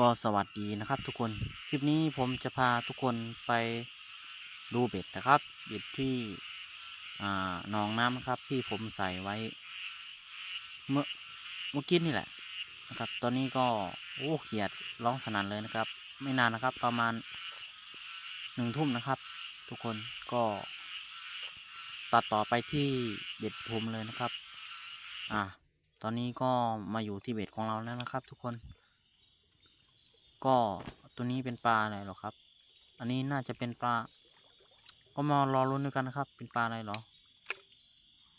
ก็สวัสดีนะครับทุกคนคลิปนี้ผมจะพาทุกคนไปดูเบ็ดนะครับ เบ็ดที่อ่าหนองน้ำนะครับที่ผมใส่ไว้ เมื่อเมื่อกี้นี่แหละนะครับ ตอนนี้ก็โอ้เขียดร้องสนั่นเลยนะครับ ไม่นานนะครับประมาณหนึ่งทุ่มนะครับ ทุกคนก็ตัดต่อไปที่เบ็ดผมเลยนะครับ อ่า ตอนนี้ก็มาอยู่ที่เบ็ดของเราแล้วนะครับ ทุกคน ก็ตัวนี้เป็นปลาอะไรหรอครับ อันนี้น่าจะเป็นปลา ก็มารอรุ้นด้วยกันนะครับ เป็นปลาอะไรหรอ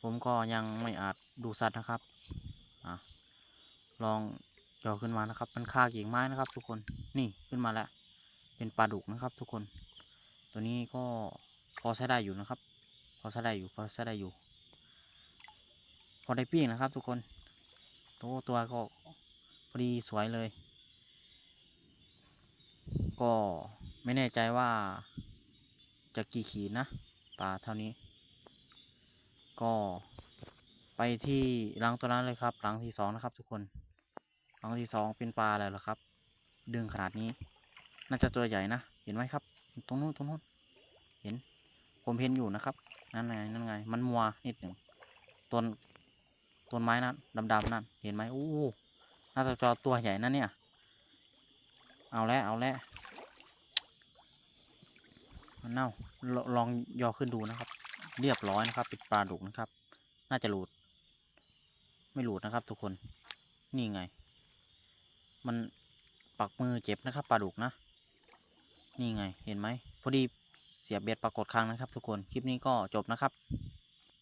ผมก็ยังไม่อาจดูสัตว์นะครับอะลองย่อขึ้นมานะครับ มันคากิ่งไม้นะครับ ทุกคน นี่ขึ้นมาแล้ว เป็นปลาดุกนะครับ ทุกคน ตัวนี้ก็พอใช้ได้อยู่นะครับ พอใช้ได้อยู่ พอใช้ได้อยู่ พอได้ปิ้งนะครับ ทุกคน ตัวตัวก็พอดีสวยเลย ก็ไม่แน่ใจว่าจะกี่ขีดนะปลาเท่านี้ ก็ไปที่รังตัวนั้นเลยครับรังที่สองนะครับทุกคนรังที่สองเป็นปลาอะไรหรอครับ ดึงขนาดนี้ น่าจะตัวใหญ่นะ เห็นไหมครับ ตรงนู้นตรงนู้นเห็น ผมเห็นอยู่นะครับ นั่นไงนั่นไง มันมัวนิดหนึ่งต้นต้นไม้นั้นดำๆนั่นเห็นไหมโอ้น่าจะจอตัวใหญ่นะเนี่ย เอาแล้วเอาแล้ว มันเน่าลลองยอขึ้นดูนะครับ เรียบร้อยนะครับเป็นปลาดุกนะครับ น่าจะหลุด ไม่หลุดนะครับ ทุกคนนี่ไง มันปักมือเจ็บนะครับปลาดุกนะ นี่ไงเห็นไหมพอดีเสียบเบ็ดปรากฏครั้งนะครับ ทุกคนคลิปนี้ก็จบนะครับ